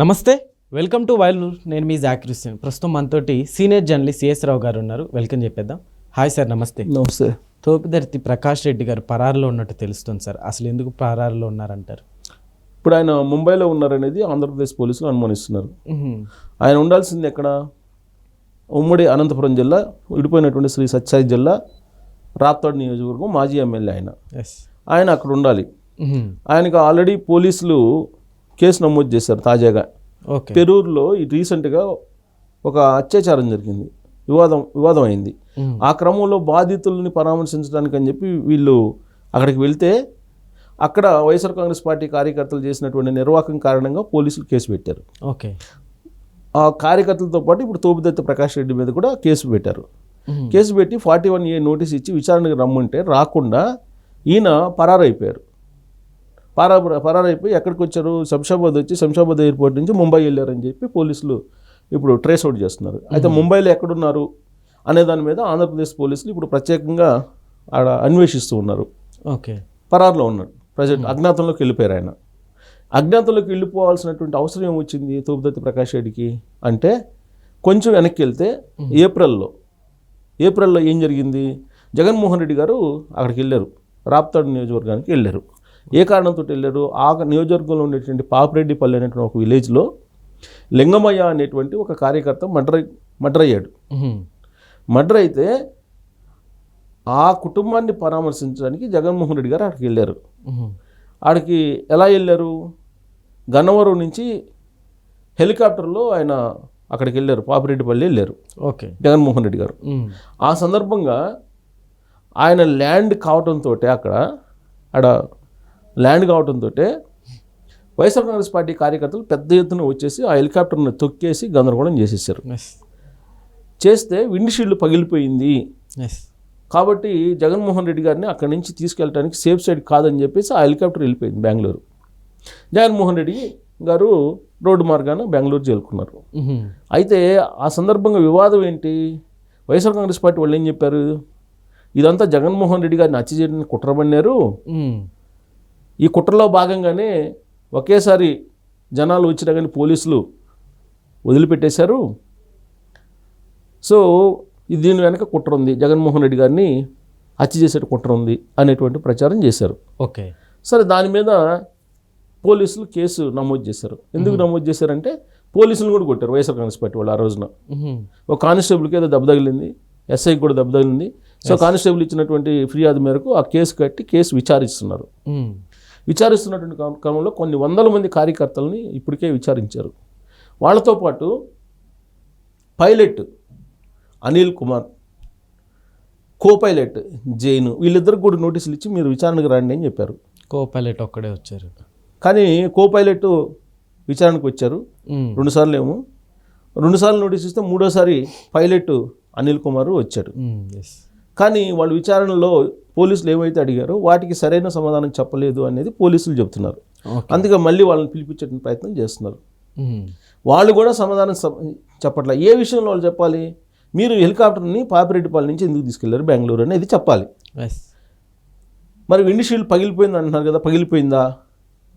నమస్తే welcome to while నేను మీ జాక్రిస్టిన్ ప్రస్తుతం మనతోటి సీనియర్ జర్నలిస్ట్ సిఎస్ రావు గారు ఉన్నారు. వెల్కమ్ చెప్పేద్దాం. హాయ్ సార్ నమస్తే. నమస్తే. తోపిదర్తి ప్రకాష్ రెడ్డి గారు పరారులో ఉన్నట్టు తెలుస్తుంది సార్. అసలు ఎందుకు పరారులో ఉన్నారంటారు? ఇప్పుడు ఆయన ముంబైలో ఉన్నారనేది ఆంధ్రప్రదేశ్ పోలీసులు అనుమానిస్తున్నారు. ఆయన ఉండాల్సింది ఎక్కడ? ఉమ్మడి అనంతపురం జిల్లా విడిపోయినటువంటి శ్రీ సత్యసాయి జిల్లా రాప్తాడు నియోజకవర్గం మాజీ ఎమ్మెల్యే ఆయన. ఎస్ ఆయన అక్కడ ఉండాలి. ఆయనకు ఆల్రెడీ పోలీసులు కేసు నమోదు చేశారు తాజాగా. పెరూరులో ఈ రీసెంట్గా ఒక అత్యాచారం జరిగింది. వివాదం వివాదం అయింది. ఆ క్రమంలో బాధితుల్ని పరామర్శించడానికి అని చెప్పి వీళ్ళు అక్కడికి వెళ్తే అక్కడ వైఎస్ఆర్ కాంగ్రెస్ పార్టీ కార్యకర్తలు చేసినటువంటి నిర్వాహకం కారణంగా పోలీసులు కేసు పెట్టారు. ఓకే. ఆ కార్యకర్తలతో పాటు ఇప్పుడు తోపుదత్త ప్రకాష్ రెడ్డి మీద కూడా కేసు పెట్టారు. కేసు పెట్టి ఫార్టీ వన్ ఏ నోటీస్ ఇచ్చి విచారణకు రమ్మంటే రాకుండా ఈయన పరారైపోయారు. పరా పరారైపోయి ఎక్కడికి వచ్చారు శంషాబాద్ వచ్చి శంషాబాద్ ఎయిర్పోర్ట్ నుంచి ముంబై వెళ్ళారని చెప్పి పోలీసులు ఇప్పుడు ట్రేస్ అవుట్ చేస్తున్నారు. అయితే ముంబైలో ఎక్కడున్నారు అనే దాని మీద ఆంధ్రప్రదేశ్ పోలీసులు ఇప్పుడు ప్రత్యేకంగా ఆడ అన్వేషిస్తూ ఉన్నారు. ఓకే. పరారులో ఉన్నాడు ప్రజెంట్ అజ్ఞాతంలోకి వెళ్ళిపోయారు ఆయన. అజ్ఞాతంలోకి వెళ్ళిపోవాల్సినటువంటి అవసరం ఏమొచ్చింది తూపుదత్తి ప్రకాష్ రెడ్డికి? అంటే కొంచెం వెనక్కి వెళ్తే ఏప్రిల్లో ఏప్రిల్లో ఏం జరిగింది? జగన్మోహన్ రెడ్డి గారు అక్కడికి వెళ్ళారు. రాప్తాడు నియోజకవర్గానికి వెళ్ళారు. ఏ కారణంతో వెళ్ళారు? ఆ నియోజకవర్గంలో ఉండేటువంటి పాపిరెడ్డిపల్లి అనేటువంటి ఒక విలేజ్లో లింగమయ్య అనేటువంటి ఒక కార్యకర్త మర్డర్ మర్డర్ అయ్యాడు. మర్డర్ అయితే ఆ కుటుంబాన్ని పరామర్శించడానికి జగన్మోహన్ రెడ్డి గారు అక్కడికి వెళ్ళారు. ఆడికి ఎలా వెళ్ళారు? గన్నవరం నుంచి హెలికాప్టర్లో ఆయన అక్కడికి వెళ్ళారు. పాపిరెడ్డిపల్లి వెళ్ళారు. ఓకే. జగన్మోహన్ రెడ్డి గారు. ఆ సందర్భంగా ఆయన ల్యాండ్ కావటంతో అక్కడ ఆడ ల్యాండ్ కావటంతో వైఎస్ఆర్ కాంగ్రెస్ పార్టీ కార్యకర్తలు పెద్ద ఎత్తున వచ్చేసి ఆ హెలికాప్టర్ని తొక్కేసి గందరగోళం చేసేసారు. చేస్తే విండ్ షీల్డ్ పగిలిపోయింది. కాబట్టి జగన్మోహన్ రెడ్డి గారిని అక్కడి నుంచి తీసుకెళ్ళడానికి సేఫ్ సైడ్ కాదని చెప్పేసి ఆ హెలికాప్టర్ వెళ్ళిపోయింది బెంగళూరు. జగన్మోహన్ రెడ్డి గారు రోడ్డు మార్గాన బెంగళూరు చేరుకున్నారు. అయితే ఆ సందర్భంగా వివాదం ఏంటి? వైఎస్ఆర్ కాంగ్రెస్ పార్టీ వాళ్ళు ఏం చెప్పారు? ఇదంతా జగన్మోహన్ రెడ్డి గారిని హత్య చేయడానికి కుట్రబడినారు. ఈ కుట్రలో భాగంగానే ఒకేసారి జనాలు వచ్చినా కానీ పోలీసులు వదిలిపెట్టేశారు. సో ఇది దీని వెనక కుట్ర ఉంది. జగన్మోహన్ రెడ్డి గారిని హత్య చేసే కుట్ర ఉంది అనేటువంటి ప్రచారం చేశారు. ఓకే. సరే దాని మీద పోలీసులు కేసు నమోదు చేశారు. ఎందుకు నమోదు చేశారంటే పోలీసులు కూడా కొట్టారు వైఎస్ఆర్ కాంగ్రెస్ పార్టీ వాళ్ళు ఆ రోజున. ఒక కానిస్టేబుల్కి ఏదో దెబ్బ తగిలింది ఎస్ఐకి కూడా దెబ్బ తగిలింది. సో కానిస్టేబుల్ ఇచ్చినటువంటి ఫిర్యాదు మేరకు ఆ కేసు కట్టి కేసు విచారిస్తున్నారు. విచారిస్తున్నటువంటి క్రమ- క్రమంలో కొన్ని వందల మంది కార్యకర్తలని ఇప్పటికే విచారించారు. వాళ్ళతో పాటు pilot Anil Kumar co pilot Jain వీళ్ళిద్దరికి కూడా నోటీసులు ఇచ్చి మీరు విచారణకు రండి అని చెప్పారు. కో పైలట్ ఒక్కడే వచ్చారు. కానీ కో పైలట్ విచారణకు వచ్చారు. రెండుసార్లు ఏమో. రెండుసార్లు నోటీస్ ఇస్తే మూడోసారి పైలట్ అనిల్ కుమార్ వచ్చాడు కానీ వాళ్ళు విచారణలో పోలీసులు ఏమైతే అడిగారో వాటికి సరైన సమాధానం చెప్పలేదు అనేది పోలీసులు చెబుతున్నారు. అందుకే మళ్ళీ వాళ్ళని పిలిపించే ప్రయత్నం చేస్తున్నారు. వాళ్ళు కూడా సమాధానం చెప్పట్లే. ఏ విషయంలో వాళ్ళు చెప్పాలి? మీరు హెలికాప్టర్ని పాపిరెడ్డిపాలెం నుంచి ఎందుకు తీసుకెళ్ళారు? బెంగళూరు అనేది చెప్పాలి. మరి విండ్ షీల్డ్ పగిలిపోయింది అంటున్నారు కదా పగిలిపోయిందా?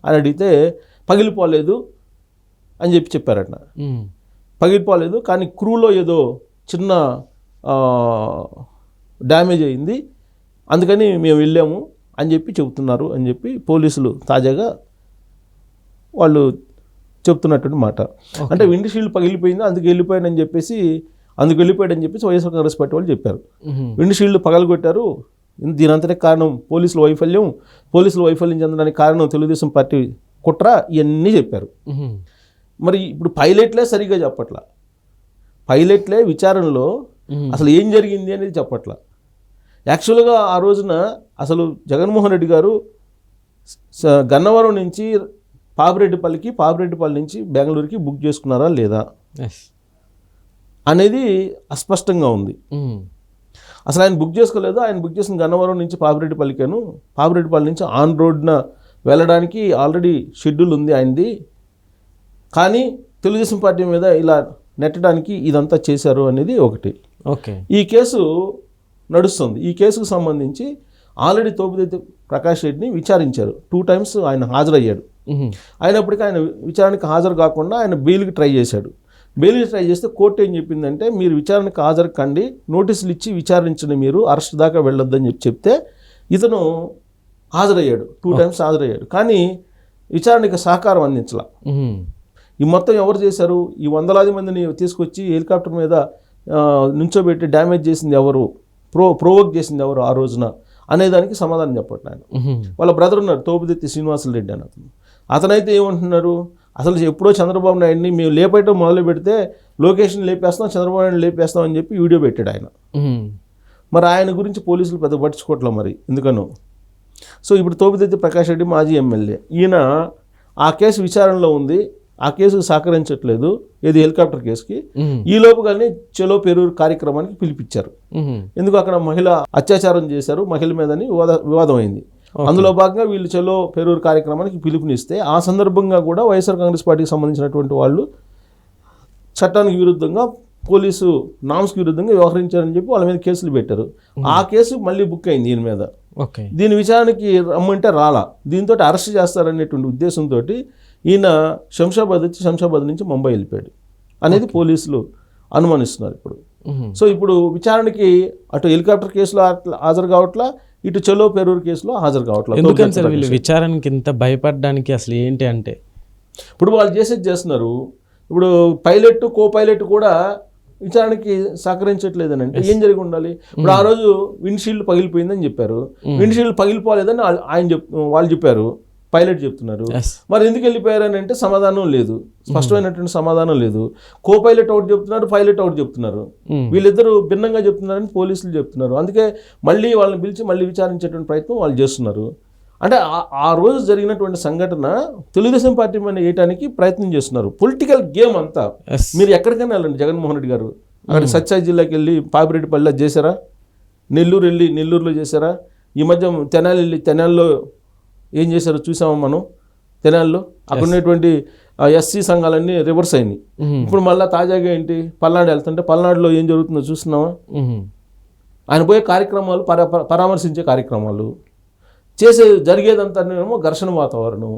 అని అడిగితే పగిలిపోలేదు అని చెప్పి చెప్పారట. పగిలిపోలేదు కానీ క్రూలో ఏదో చిన్న డ్యామేజ్ అయింది. అందుకని మేము వెళ్ళాము అని చెప్పి చెబుతున్నారు అని చెప్పి పోలీసులు తాజాగా వాళ్ళు చెప్తున్నటువంటి మాట. అంటే విండ్ షీల్డ్ పగిలిపోయింది అందుకు వెళ్ళిపోయాడని చెప్పేసి అందుకు వెళ్ళిపోయాడని చెప్పేసి వైఎస్ఆర్ కాంగ్రెస్ పార్టీ వాళ్ళు చెప్పారు. Wind shield పగలగొట్టారు. దీనంతటే కారణం పోలీసుల వైఫల్యం. పోలీసుల వైఫల్యం చెందడానికి కారణం తెలుగుదేశం పార్టీ కుట్ర ఇవన్నీ చెప్పారు. మరి ఇప్పుడు పైలట్లే సరిగ్గా చెప్పట్ల. పైలట్లే విచారణలో. అసలు ఏం జరిగింది అనేది చెప్పట్ల. యాక్చువల్గా ఆ రోజున అసలు జగన్మోహన్ రెడ్డి గారు గన్నవరం నుంచి పాపిరెడ్డిపల్లికి పాపిరెడ్డిపల్లి నుంచి బెంగళూరుకి బుక్ చేసుకున్నారా లేదా? అనేది అస్పష్టంగా ఉంది. మ్మ్. అసలు ఆయన బుక్ చేసుకోలేదు. ఆయన బుక్ చేసిన గన్నవరం నుంచి పాపిరెడ్డిపల్లికేను పాపిరెడ్డిపల్లి నుంచి ఆన్ రోడ్న వెళ్ళడానికి ఆల్రెడీ షెడ్యూల్ ఉంది ఆయనది. కానీ తెలుగుదేశం పార్టీ మీద ఇలా నెట్టడానికి ఇదంతా చేశారు అనేది ఒకటి. ఓకే ఈ కేసు నడుస్తుంది. ఈ కేసుకు సంబంధించి ఆల్రెడీ తోపుదెత్తి ప్రకాష్ రెడ్డిని విచారించారు. టూ టైమ్స్ ఆయన హాజరయ్యాడు. అయినప్పటికీ ఆయన విచారణకు హాజరు కాకుండా ఆయన బెయిల్కి ట్రై చేశాడు. బెయిల్కి ట్రై చేస్తే కోర్టు ఏం చెప్పిందంటే మీరు విచారణకు హాజరు కండి నోటీసులు ఇచ్చి విచారించండి మీరు అరెస్ట్ దాకా వెళ్ళొద్దని చెప్పి చెప్తే ఇతను హాజరయ్యాడు. Two times హాజరయ్యాడు. కానీ విచారణకి సహకారం అందించాల. ఈ మొత్తం ఎవరు చేశారు? ఈ వందలాది మందిని తీసుకొచ్చి హెలికాప్టర్ మీద నుంచోబెట్టి డ్యామేజ్ చేసింది ఎవరు? ప్రో ప్రోవోక్ చేసింది ఎవరు ఆ రోజున అనేదానికి సమాధానం చెప్పట్లేదు ఆయన. వాళ్ళ బ్రదర్ ఉన్నారు తోపుదెత్తి శ్రీనివాసులు రెడ్డి అని అతను. అతనైతే ఏమంటున్నారు అసలు ఎప్పుడో చంద్రబాబు నాయుడిని మేము లేపేయటం మొదలు పెడితే లొకేషన్ లేపేస్తాం చంద్రబాబు నాయుడు లేపేస్తాం అని చెప్పి వీడియో పెట్టాడు ఆయన. మరి ఆయన గురించి పోలీసులు పెద్ద పట్టించుకోవట్లే మరి ఎందుకనో. సో ఇప్పుడు తోపుదెత్తి ప్రకాష్ రెడ్డి మాజీ ఎమ్మెల్యే. ఈయన ఆ కేసు విచారణలో ఉంది ఆ కేసుకు సహకరించట్లేదు. ఏది హెలికాప్టర్ కేసుకి. ఈ లోపుగానే చలో పెరూరు కార్యక్రమానికి పిలిపించారు. ఎందుకు అక్కడ మహిళ అత్యాచారం చేశారు? మహిళ మీదని వివాద అయింది. అందులో భాగంగా వీళ్ళు చలో పెరూరు కార్యక్రమానికి పిలుపునిస్తే ఆ సందర్భంగా కూడా వైఎస్ఆర్ కాంగ్రెస్ పార్టీకి సంబంధించినటువంటి వాళ్ళు చట్టానికి విరుద్ధంగా పోలీసు నామ్స్కి విరుద్ధంగా వ్యవహరించారని చెప్పి వాళ్ళ మీద కేసులు పెట్టారు. ఆ కేసు మళ్ళీ బుక్ అయింది దీని మీద. దీని విచారణకి రమ్మంటే రాలా. దీంతో అరెస్ట్ చేస్తారనేటువంటి ఉద్దేశంతో ఈయన శంషాబాద్ వచ్చి శంషాబాద్ నుంచి ముంబై వెళ్ళిపోయాడు. అనేది పోలీసులు అనుమానిస్తున్నారు ఇప్పుడు. సో ఇప్పుడు విచారణకి అటు హెలికాప్టర్ కేసులో హాజరు కావట్లా ఇటు చలో పెరూరు కేసులో హాజరు కావట్లా? ఎందుకని సార్ వీళ్ళు విచారణకి ఇంత భయపడడానికి అసలు ఏంటి అంటే? ఇప్పుడు వాళ్ళు చేసేది చేస్తున్నారు. ఇప్పుడు పైలట్ కో పైలట్ కూడా విచారణకి సహకరించట్లేదని అంటే ఏం జరిగి ఉండాలి? ఇప్పుడు ఆ రోజు విండ్షీల్డ్ పగిలిపోయిందని చెప్పారు. విండ్షీల్డ్ పగిలిపోలేదని ఆయన చెప్ వాళ్ళు చెప్పారు. పైలట్ చెప్తున్నారు. మరి ఎందుకు వెళ్ళిపోయారని అంటే సమాధానం లేదు. స్పష్టమైనటువంటి సమాధానం లేదు. కో పైలట్ ఒకటి చెప్తున్నారు పైలట్ ఒకటి చెప్తున్నారు. మ్మ్. వీళ్ళిద్దరూ భిన్నంగా చెప్తున్నారని పోలీసులు చెప్తున్నారు. అందుకే మళ్ళీ వాళ్ళని పిలిచి మళ్ళీ విచారించేటువంటి ప్రయత్నం వాళ్ళు చేస్తున్నారు. అంటే ఆ- రోజు జరిగినటువంటి సంఘటన తెలుగుదేశం పార్టీ మీద వేయటానికి ప్రయత్నం చేస్తున్నారు. పొలిటికల్ గేమ్ అంతా. మీరు ఎక్కడికైనా వెళ్ళండి జగన్మోహన్ రెడ్డి గారు. అక్కడ సత్యాయి జిల్లాకి వెళ్ళి పాపిరెడ్డిపల్లిలో చేశారా? నెల్లూరు వెళ్ళి నెల్లూరులో చేశారా? ఈ మధ్య తెనాలి వెళ్ళి తెనాలిలో ఏం చేశారో చూసామా మనం తెనాలిలో అక్కడ ఉన్నటువంటి ఎస్సీ సంఘాలన్నీ రివర్స్ అయినాయి. ఇప్పుడు మళ్ళీ తాజాగా ఏంటి పల్నాడు వెళ్తుంటే పల్నాడులో ఏం జరుగుతుందో చూస్తున్నావా. ఆయన పోయే కార్యక్రమాలు పరా పరా- పరామర్శించే కార్యక్రమాలు చేసే జరిగేదంతానేమో ఘర్షణ వాతావరణం.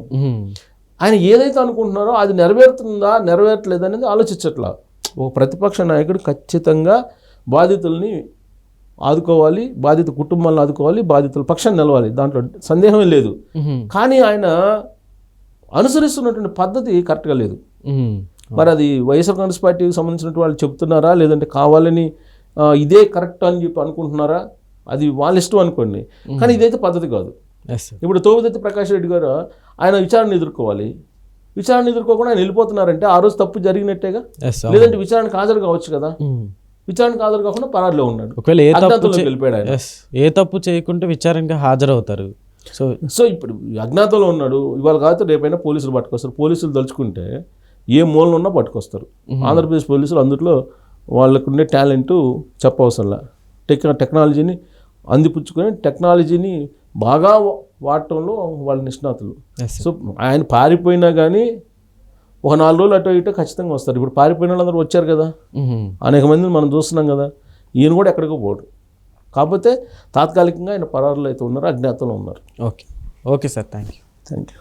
ఆయన ఏదైతే అనుకుంటున్నారో అది నెరవేరుతుందా నెరవేరట్లేదు అనేది ఆలోచించట్లా ఒక ప్రతిపక్ష నాయకుడు ఖచ్చితంగా బాధితుల్ని ఆదుకోవాలి బాధిత కుటుంబాలను ఆదుకోవాలి బాధితుల పక్షాన్ని నిలవాలి. దాంట్లో సందేహమే లేదు. కానీ ఆయన అనుసరిస్తున్నటువంటి పద్ధతి కరెక్ట్గా లేదు. మరి అది వైఎస్ఆర్ కాంగ్రెస్ పార్టీకి సంబంధించినటువంటి వాళ్ళు చెప్తున్నారా? లేదంటే కావాలని ఇదే కరెక్ట్ అని చెప్పి అనుకుంటున్నారా? అది వాళ్ళ ఇష్టం అనుకోండి. కానీ ఇదైతే పద్ధతి కాదు. ఇప్పుడు తోపుదత్తి ప్రకాష్ రెడ్డి గారు ఆయన విచారణ ఎదుర్కోవాలి. విచారణ ఎదుర్కోకుండా ఆయన వెళ్ళిపోతున్నారంటే ఆ రోజు తప్పు జరిగినట్టేగా? లేదంటే విచారణకు హాజరు కావచ్చు కదా. విచారణకు హాజరు కాకుండా పరారులో ఉన్నాడు. ఒకవేళ ఏ తప్పు వెళ్ళిపోయాడు ఆయన. ఏ తప్పు చేయకుంటే విచారణకి హాజరవుతారు. సో సో ఇప్పుడు అజ్ఞాతంలో ఉన్నాడు ఇవాళ కాకపోతే రేపైనా పోలీసులు పట్టుకొస్తారు. పోలీసులు తలుచుకుంటే ఏ మూలన ఉన్నా పట్టుకొస్తారు ఆంధ్రప్రదేశ్ పోలీసులు అందులో వాళ్ళకు ఉండే టాలెంట్ చెప్పవసరంలా. టెక్ టెక్నాలజీని అందిపుచ్చుకొని టెక్నాలజీని బాగా వాడటంలో వాళ్ళ నిష్ణాతులు. సో ఆయన పారిపోయినా కానీ ఒక నాలుగు రోజులు అటు ఇటు ఖచ్చితంగా వస్తారు. ఇప్పుడు పారిపోయిన వాళ్ళందరూ వచ్చారు కదా. అనేక మందిని మనం చూస్తున్నాం కదా. ఈయన కూడా ఎక్కడికో పోడు. కాకపోతే తాత్కాలికంగా ఆయన పరారులో అయితే ఉన్నారు అజ్ఞాతంలో ఉన్నారు. Okay. Okay sir. Thank you thank you